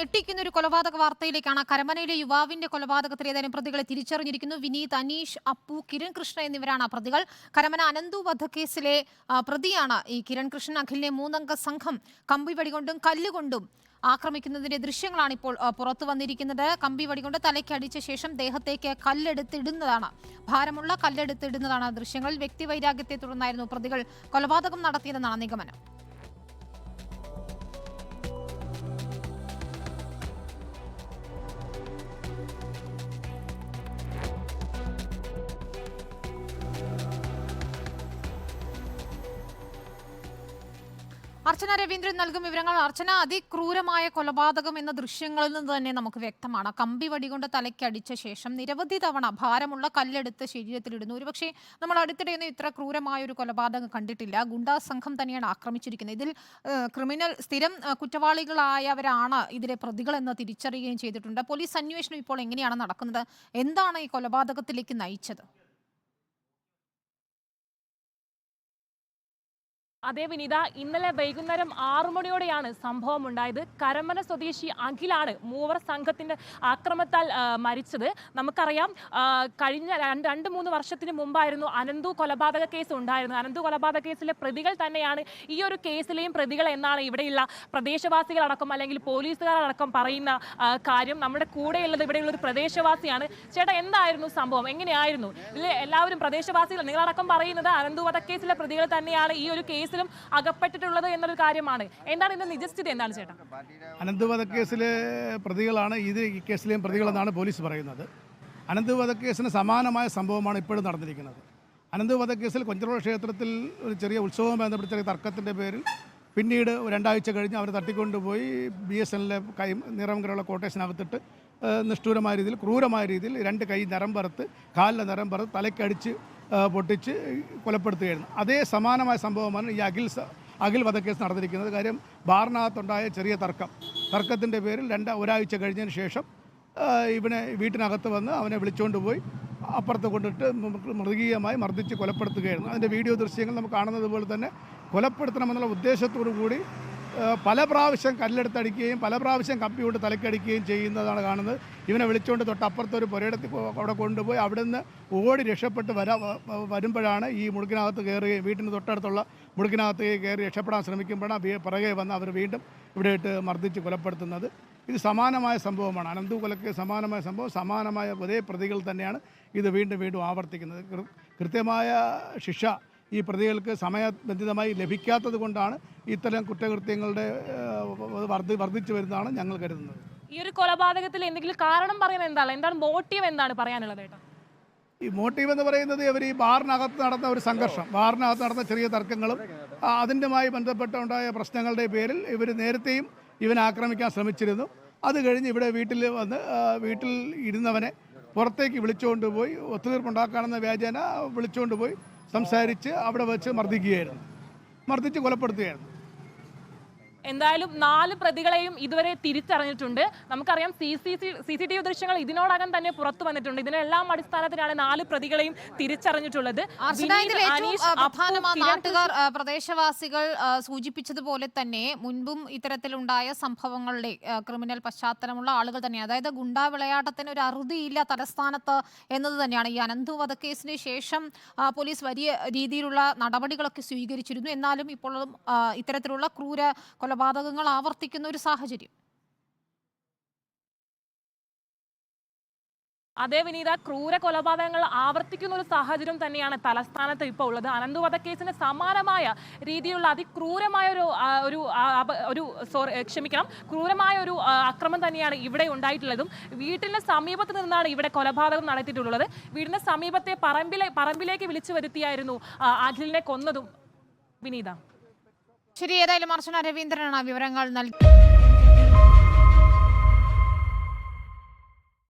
ഞെട്ടിക്കുന്ന ഒരു കൊലപാതക വാർത്തയിലേക്കാണ് കരമനയിലെ യുവാവിന്റെ കൊലപാതകത്തിൽ ഏതാനും പ്രതികളെ തിരിച്ചറിഞ്ഞിരിക്കുന്നു. വിനീത് അനീഷ് അപ്പു കിരൺ കൃഷ്ണ എന്നിവരാണ് പ്രതികൾ. കരമന അനന്തു വധക്കേസിലെ പ്രതിയാണ് ഈ കിരൺ കൃഷ്ണൻ അഖിലിനെ മൂന്നംഗ സംഘം കമ്പി വടികൊണ്ടും കല്ലുകൊണ്ടും ആക്രമിക്കുന്നതിന്റെ ദൃശ്യങ്ങളാണ് ഇപ്പോൾ പുറത്തു വന്നിരിക്കുന്നത്. കമ്പി വടികൊണ്ട് തലയ്ക്ക് അടിച്ച ശേഷം ദേഹത്തേക്ക് കല്ലെടുത്തിടുന്നതാണ്. ഭാരമുള്ള കല്ലെടുത്തിടുന്നതാണ് ആ ദൃശ്യങ്ങളിൽ വ്യക്തിവൈരാഗ്യത്തെ തുടർന്നായിരുന്നു പ്രതികൾ കൊലപാതകം നടത്തിയതെന്നാണ് നിഗമനം. അർച്ചന രവീന്ദ്രൻ നൽകും വിവരങ്ങൾ. അർച്ചന അതിക്രൂരമായ കൊലപാതകം എന്ന ദൃശ്യങ്ങളിൽ നിന്ന് തന്നെ നമുക്ക് വ്യക്തമാണ്. കമ്പി വടികൊണ്ട് തലയ്ക്കടിച്ച ശേഷം നിരവധി തവണ ഭാരമുള്ള കല്ലെടുത്ത് ശരീരത്തിലിടുന്നു ഒരുപക്ഷെ നമ്മൾ അടുത്തിടെയൊന്നും ഇത്ര ക്രൂരമായ ഒരു കൊലപാതകം കണ്ടിട്ടില്ല. ഗുണ്ടാ സംഘം തന്നെയാണ് ആക്രമിച്ചിരിക്കുന്നത്. ഇതിൽ ക്രിമിനൽ സ്ഥിരം കുറ്റവാളികളായവരാണ് ഇതിലെ പ്രതികളെന്ന് തിരിച്ചറിയുകയും ചെയ്തിട്ടുണ്ട്. പോലീസ് അന്വേഷണം ഇപ്പോൾ എങ്ങനെയാണ് നടക്കുന്നത്? എന്താണ് ഈ കൊലപാതകത്തിലേക്ക് നയിച്ചത്? അതേ വിനീത ഇന്നലെ വൈകുന്നേരം ആറു മണിയോടെയാണ് സംഭവം ഉണ്ടായത് കരമന സ്വദേശി അഖിലാണ് മൂവർ സംഘത്തിന്റെ ആക്രമത്താൽ മരിച്ചത്. നമുക്കറിയാം കഴിഞ്ഞ രണ്ട് മൂന്ന് വർഷത്തിന് മുമ്പായിരുന്നു അനന്തു കൊലപാതക കേസ് ഉണ്ടായിരുന്നു അനന്തു കൊലപാതക കേസിലെ പ്രതികൾ തന്നെയാണ് ഈ ഒരു കേസിലെയും പ്രതികൾ എന്നാണ് ഇവിടെയുള്ള പ്രദേശവാസികളടക്കം അല്ലെങ്കിൽ പോലീസുകാരടക്കം പറയുന്ന കാര്യം. നമ്മുടെ കൂടെയുള്ളത് ഇവിടെയുള്ള ഒരു പ്രദേശവാസിയാണ്. ചേട്ടാ എന്തായിരുന്നു സംഭവം? എങ്ങനെയായിരുന്നു? ഇതിൽ എല്ലാവരും പ്രദേശവാസികൾ നിങ്ങളടക്കം പറയുന്നത് അനന്തു വധക്കേസിലെ പ്രതികൾ തന്നെയാണ് ഈ ഒരു കേസിലും അകപ്പെട്ടിട്ടുള്ളത് എന്നൊരു കാര്യമാണ്. എന്താണ് ഇതിന്റെ നിജസ്ഥിതി? എന്താണ് ചേട്ടാ? അനന്ത് വധക്കേസിലെ പ്രതികളാണ് ഇത് ഈ കേസിലെയും പ്രതികളെന്നാണ് പോലീസ് പറയുന്നത്. അനന്ത് വധക്കേസിന് സമാനമായ സംഭവമാണ് ഇപ്പോഴും നടന്നിരിക്കുന്നത്. അനന്ത് വധക്കേസിൽ കൊഞ്ചറോൾ ക്ഷേത്രത്തിൽ ഒരു ചെറിയ ഉത്സവം ബന്ധപ്പെട്ട ചെറിയ തർക്കത്തിന്റെ പേരിൽ പിന്നീട് രണ്ടാഴ്ച കഴിഞ്ഞ് അവരെ തട്ടിക്കൊണ്ടുപോയി ബി എസ് എന്നിലെ കൈ നിറംകരമുള്ള കോട്ടേഷനകത്തിട്ട് നിഷ്ഠൂരമായ രീതിയിൽ ക്രൂരമായ രീതിയിൽ രണ്ട് കൈ നിറം പറത്ത് കാലിലെ നിറം പറത്ത് തലക്കടിച്ച് ഏഹ്, പൊട്ടിച്ച് കൊലപ്പെടുത്തുകയായിരുന്നു. അതേ സമാനമായ സംഭവമാണ് ഈ അഖിൽ അഖിൽ വധക്കേസ് നടന്നിരിക്കുന്നത്. കാര്യം ബാറിനകത്തുണ്ടായ ചെറിയ തർക്കം. തർക്കത്തിന്റെ പേരിൽ രണ്ട് ഒരാഴ്ച കഴിഞ്ഞതിന് ശേഷം ഇവനെ വീട്ടിനകത്ത് വന്ന് അവനെ വിളിച്ചുകൊണ്ട് പോയി അപ്പുറത്ത് കൊണ്ടിട്ട് മൃഗീയമായി മർദ്ദിച്ച് കൊലപ്പെടുത്തുകയായിരുന്നു. അതിന്റെ വീഡിയോ ദൃശ്യങ്ങൾ നമുക്ക് കാണുന്നത് പോലെ തന്നെ കൊലപ്പെടുത്തണമെന്നുള്ള ഉദ്ദേശത്തോടു കൂടി പല പ്രാവശ്യം കല്ലെടുത്തടിക്കുകയും പല പ്രാവശ്യം കപ്പി കൊണ്ട് തലക്കടിക്കുകയും ചെയ്യുന്നതാണ് കാണുന്നത്. ഇവനെ വിളിച്ചുകൊണ്ട് തൊട്ടപ്പുറത്ത് ഒരു പുരയിടത്തിൽ അവിടെ കൊണ്ടുപോയി അവിടെ നിന്ന് ഓടി രക്ഷപ്പെട്ട് വരാ വരുമ്പോഴാണ് ഈ മുടുക്കിനകത്ത് കയറുകയും വീട്ടിന് തൊട്ടടുത്തുള്ള മുടുക്കിനകത്ത് കയറി രക്ഷപ്പെടാൻ ശ്രമിക്കുമ്പോഴാണ് പിറകെ വന്ന് അവർ വീണ്ടും ഇവിടെ ഇട്ട് മർദ്ദിച്ച് കൊലപ്പെടുത്തുന്നത്. ഇത് സമാനമായ സംഭവമാണ്. അനന്തു കൊലക്ക് സമാനമായ സംഭവം സമാനമായ ഒരേ പ്രതികൾ തന്നെയാണ് ഇത് വീണ്ടും വീണ്ടും ആവർത്തിക്കുന്നത്. കൃത്യമായ ശിക്ഷ ഈ പ്രതികൾക്ക് സമയബന്ധിതമായി ലഭിക്കാത്തത് കൊണ്ടാണ് ഇത്തരം കുറ്റകൃത്യങ്ങളുടെ വർദ്ധി വർദ്ധിച്ചു വരുന്നതാണ് ഞങ്ങൾ കരുതുന്നത്. ഈ ഒരു കൊലപാതകത്തിൽ എന്തെങ്കിലും കാരണം പറയുന്നത് എന്താണ്? എന്താണ് മോട്ടീവ് എന്താണ് പറയാനുള്ളത് ഈ മോട്ടീവ് എന്ന് പറയുന്നത് ഇവർ ഈ ബാറിനകത്ത് നടന്ന ഒരു സംഘർഷം. ബാറിനകത്ത് നടന്ന ചെറിയ തർക്കങ്ങളും അതിന്റെമായി ബന്ധപ്പെട്ടുണ്ടായ പ്രശ്നങ്ങളുടെ പേരിൽ ഇവർ നേരത്തെയും ഇവനെ ആക്രമിക്കാൻ ശ്രമിച്ചിരുന്നു. അത് കഴിഞ്ഞ് ഇവിടെ വീട്ടിൽ വന്ന് വീട്ടിൽ ഇരുന്നവനെ പുറത്തേക്ക് വിളിച്ചുകൊണ്ട് പോയി ഒത്തുതീർപ്പുണ്ടാക്കാണെന്ന വ്യാജേന വിളിച്ചുകൊണ്ട് പോയി സംസാരിച്ച് അവിടെ വെച്ച് മർദ്ദിക്കുകയായിരുന്നു. മർദ്ദിച്ച് കൊലപ്പെടുത്തുകയായിരുന്നു. എന്തായാലും നാല് പ്രതികളെയും ഇതുവരെ തിരിച്ചറിഞ്ഞിട്ടുണ്ട്. നമുക്കറിയാം C C C C C T V ദൃശ്യങ്ങൾ ഇതിനോടകം തന്നെ പുറത്തു വന്നിട്ടുണ്ട്. ഇതിനെല്ലാം അടിസ്ഥാനത്തിലാണ് നാല് പ്രതികളെയും തിരിച്ചറിഞ്ഞിട്ടുള്ളത്. നാട്ടുകാർ പ്രദേശവാസികൾ സൂചിപ്പിച്ചതുപോലെ തന്നെ മുൻപും ഇത്തരത്തിലുണ്ടായ സംഭവങ്ങളുടെ ക്രിമിനൽ പശ്ചാത്തലമുള്ള ആളുകൾ തന്നെ. അതായത് ഗുണ്ടാ വിളയാട്ടത്തിന് ഒരു അറുതിയില്ല തലസ്ഥാനത്ത് എന്നത് തന്നെയാണ്. ഈ അനന്തു വധക്കേസിന് ശേഷം പോലീസ് വലിയ രീതിയിലുള്ള നടപടികളൊക്കെ സ്വീകരിച്ചിരുന്നു. എന്നാലും ഇപ്പോഴും ഇത്തരത്തിലുള്ള ക്രൂര കൊലപാതകങ്ങൾ ആവർത്തിക്കുന്ന ഒരു സാഹചര്യം. അതേ വിനീത ക്രൂര കൊലപാതകങ്ങൾ ആവർത്തിക്കുന്ന ഒരു സാഹചര്യം തന്നെയാണ് തലസ്ഥാനത്ത് ഇപ്പോൾ ഉള്ളത്. അനന്തു വധക്കേസിന് സമാനമായ രീതിയിലുള്ള അതിക്രൂരമായ ഒരു ഒരു ഒരു സോറി ക്ഷമിക്കണം. ക്രൂരമായ ഒരു അക്രമം തന്നെയാണ് ഇവിടെ ഉണ്ടായിട്ടുള്ളതും. വീട്ടിന്റെ സമീപത്ത് നിന്നാണ് ഇവിടെ കൊലപാതകം നടത്തിയിട്ടുള്ളത്. വീടിന്റെ സമീപത്തെ പറമ്പിലെ പറമ്പിലേക്ക് വിളിച്ചു വരുത്തിയായിരുന്നു അഖിലിനെ കൊന്നതും. വിനീത. ശരി ഏതായാലും അർച്ചന രവീന്ദ്രനാണ് വിവരങ്ങൾ നൽകി